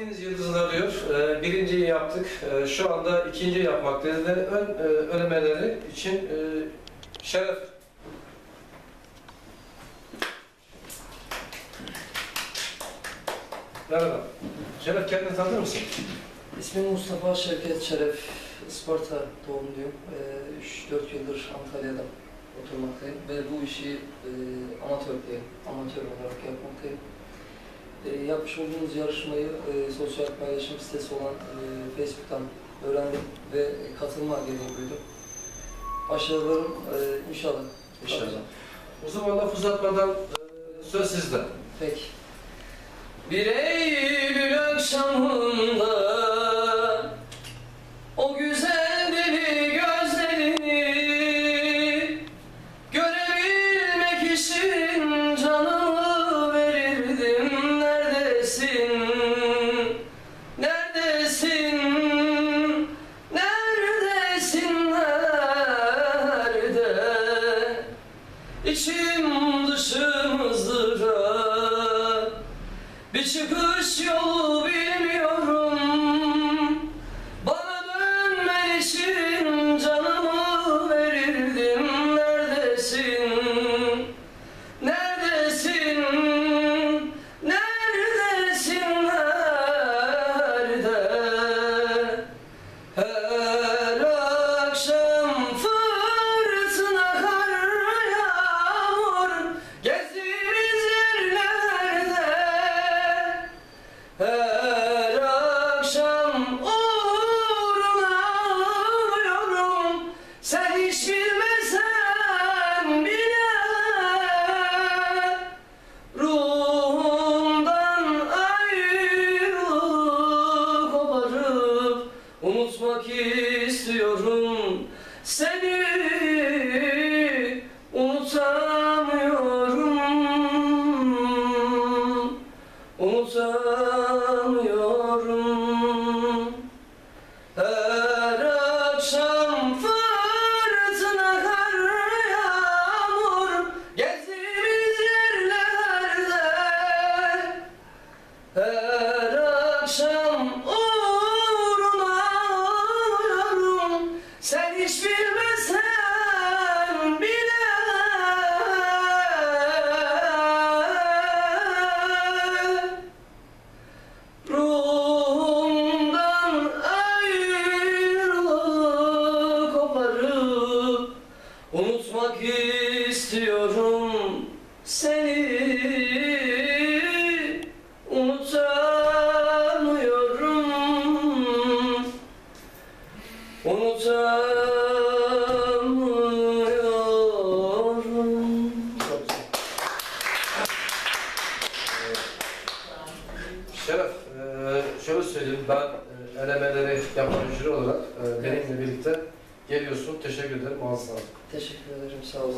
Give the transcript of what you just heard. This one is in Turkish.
Akdeniz Yıldızları diyor. Ee, birinciyi yaptık. Ee, şu anda ikinci yapmaktayız ve ön e, ölemeleri için e, şeref. Merhaba. Şeref kendini tanır mısın? İsmim Mustafa Şevket Şeref. Isparta doğumluyum. Ee, 3-4 yıldır Antalya'da oturmaktayım ve bu işi e, amatördeyim, amatör olarak yapmaktayım. E, yapmış olduğumuz yarışmayı e, sosyal paylaşım sitesi olan e, Facebook'tan öğrendim ve katılma gereği duydum. Başarılarım e, inşallah. İnşallah. O zaman laf uzatmadan e, söz sizde. Peki. Bir Eylül akşamında İçim dışım ızdırap Bir çıkış yolu bilmiyorum Unutmak istiyorum. Seni unutamıyorum. Unutamıyorum istiyorum seni unutamıyorum unutamıyorum. Şeref, e, şöyle söyleyeyim ben e, elemeleri yapan jüri olarak e, benimle birlikte geliyorsun. Teşekkür ederim. Ağzına. Teşekkür ederim sağ olun.